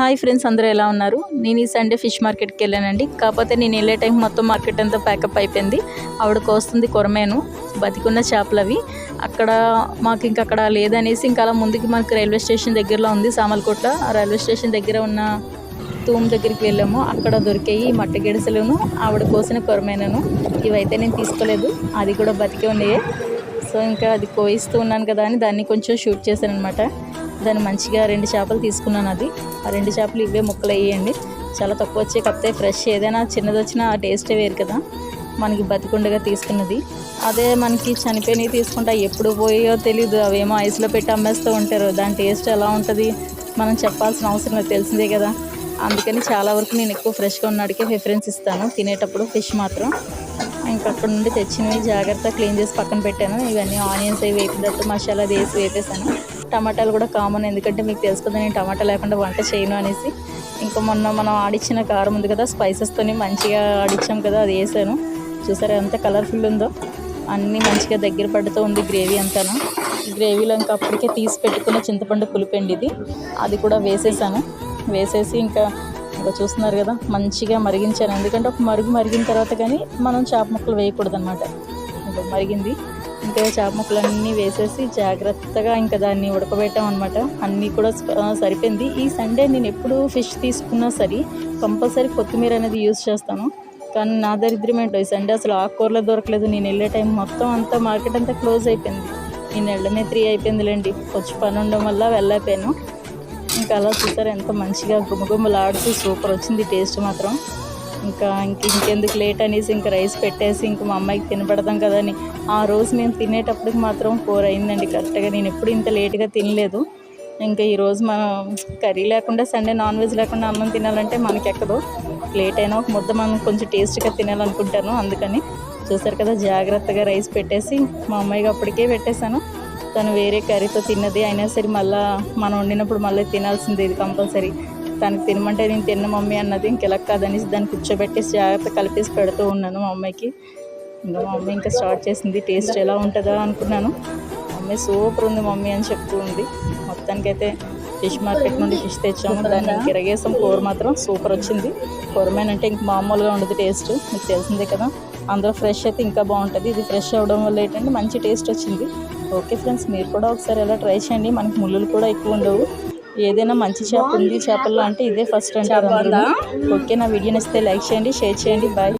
Hi friends అందరూ ఎలా ఉన్నారు? నేను ఈ సండే ఫిష్ మార్కెట్కి వెళ్ళానండి. కాకపోతే నేను వెళ్ళే టైం మొత్తం మార్కెట్ అంతా ప్యాకప్ అయిపోయింది. ఆవిడ కోస్తుంది కొరమేను బతికున్న చేపలు అవి అక్కడ మాకు ఇంక అక్కడ లేదనేసి ఇంకా అలా ముందుకి మనకు రైల్వే స్టేషన్ దగ్గరలో ఉంది సామలకోట ఆ రైల్వే స్టేషన్ దగ్గర ఉన్న తూము దగ్గరికి వెళ్ళాము. అక్కడ దొరికాయి మట్టి గిడసలును ఆవిడ కోసిన కొరమేనను. ఇవైతే నేను తీసుకోలేదు. అది కూడా బతికే ఉండేవి సో ఇంకా అది కోయిస్తూ ఉన్నాను కదా అని దాన్ని కొంచెం షూట్ చేశాను అనమాట దాన్ని మంచిగా రెండు చేపలు తీసుకున్నాను అది. ఆ రెండు చేపలు ఇవే ముక్కలు వేయండి. చాలా తక్కువ వచ్చే కప్తే ఫ్రెష్ ఏదైనా చిన్నది వచ్చినా ఆ టేస్టే వేరు కదా. మనకి బతికుండగా తీసుకున్నది. అదే మనకి చనిపోయినవి తీసుకుంటా ఎప్పుడు పోయో తెలీదు. అవేమో ఐస్లో పెట్టి అమ్మేస్తూ ఉంటారు. దాని టేస్ట్ ఎలా ఉంటుంది? మనం చెప్పాల్సిన అవసరం లేదు. తెలిసిందే కదా. అందుకని చాలా వరకు నేను ఎక్కువ ఫ్రెష్గా ఉన్నాడికే ప్రిఫరెన్స్ ఇస్తాను. తినేటప్పుడు ఫిష్ మాత్రం. ఇంకా అక్కడ నుండి తెచ్చినవి జాగ్రత్త క్లీన్ చేసి పక్కన పెట్టాను. ఇవన్నీ ఆనియన్స్ అవి వేపినట్టు మసాలా అది వేసి వేపేసాను టమాటాలు కూడా కామన్. ఎందుకంటే మీకు తెలుసు కదా నేను టమాటా లేకుండా వంట చేయను అనేసి. ఇంకా మొన్న మనం ఆడిచ్చిన కారం ఉంది కదా స్పైసెస్తోని మంచిగా ఆడిచ్చాం కదా అది వేసాను. చూసారా ఎంత కలర్ఫుల్ ఉందో. అన్నీ మంచిగా దగ్గర పడుతూ ఉంది గ్రేవీ అంతాను. గ్రేవీలో ఇంకా అప్పటికే తీసి పెట్టుకున్న చింతపండు పులిపిండి ఇది. అది కూడా వేసేసాను. వేసేసి ఇంకా ఇంకా చూస్తున్నారు కదా మంచిగా మరిగించాను. ఎందుకంటే ఒక మరుగు మరిగిన తర్వాత కానీ మనం చేప ముక్కలు వేయకూడదు అనమాట ఇంకా మరిగింది. ఇంకా చేప ముక్కలన్నీ వేసేసి జాగ్రత్తగా ఇంకా దాన్ని ఉడకబెట్టాం అనమాట అన్నీ కూడా సరిపోయింది. ఈ సండే నేను ఎప్పుడు ఫిష్ తీసుకున్నా సరే కంపల్సరీ కొత్తిమీర అనేది యూజ్ చేస్తాను. కానీ నా దరిద్రం ఏంటో ఈ సండే అసలు ఆకుకూరలో దొరకలేదు. నేను వెళ్ళే టైం మొత్తం అంతా మార్కెట్ అంతా క్లోజ్ అయిపోయింది. నేను వెళ్ళనే త్రీ అయిపోయిందిలేండి. వచ్చి పని ఉండడం వల్ల వెళ్ళైపోయాను ఇంకా అలా చూసారు ఎంత మంచిగా గుమ్మగుమ్మలాడుతూ సూపర్ వచ్చింది టేస్ట్ మాత్రం. ఇంకా ఇంక ఇంకెందుకు లేట్ అనేసి ఇంకా రైస్ పెట్టేసి ఇంక మా అమ్మాయికి తినబడదాం కదా అని ఆ రోజు మేము తినేటప్పటికి మాత్రం ఫోర్ అయిందండి. కరెక్ట్గా నేను ఎప్పుడు ఇంత లేట్గా తినలేదు. ఇంకా ఈరోజు మనం కర్రీ లేకుండా సండే నాన్ వెజ్ లేకుండా అన్నం తినాలంటే మనకి ఎక్కదు లేట్ అయినా ఒక ముద్ద మనం కొంచెం టేస్ట్గా తినాలనుకుంటాను. అందుకని చూసారు కదా జాగ్రత్తగా రైస్ పెట్టేసి మా అమ్మాయికి అప్పటికే పెట్టేశాను. తను వేరే కర్రీతో తిన్నది. అయినా సరే మళ్ళీ మనం వండినప్పుడు మళ్ళీ తినాల్సింది ఇది కంపల్సరీ. తనకి తినమంటే నేను తిన్న మమ్మీ అన్నది ఇంకెలా కాదనేసి దాన్ని కూర్చోబెట్టేసి జాగ్రత్త కలిపేసి పెడుతూ ఉన్నాను మా అమ్మాయికి. ఇంకా మా మమ్మీ ఇంకా స్టార్ట్ చేసింది. టేస్ట్ ఎలా ఉంటుందా అనుకున్నాను. మమ్మీ సూపర్ ఉంది మమ్మీ అని చెప్తూ ఉంది. మొత్తానికైతే ఫిష్ మార్కెట్ నుండి ఫిష్ తెచ్చాము. దాన్ని కిరగేసం కూర మాత్రం సూపర్ వచ్చింది. కూరమైన అంటే ఇంక మామూలుగా ఉండదు టేస్ట్. మీకు తెలిసిందే కదా. అందులో ఫ్రెష్ అయితే ఇంకా బాగుంటుంది. ఇది ఫ్రెష్ అవ్వడం వల్ల ఏంటంటే మంచి టేస్ట్ వచ్చింది. ఓకే ఫ్రెండ్స్ మీరు కూడా ఒకసారి ఎలా ట్రై చేయండి. మనకి ముళ్ళులు కూడా ఎక్కువ ఉండవు. ఏదైనా మంచి చేప ఉంది చేపల్లో అంటే ఇదే ఫస్ట్ అందరూ. ఓకే నా వీడియో నచ్చితే లైక్ చేయండి షేర్ చేయండి బాయ్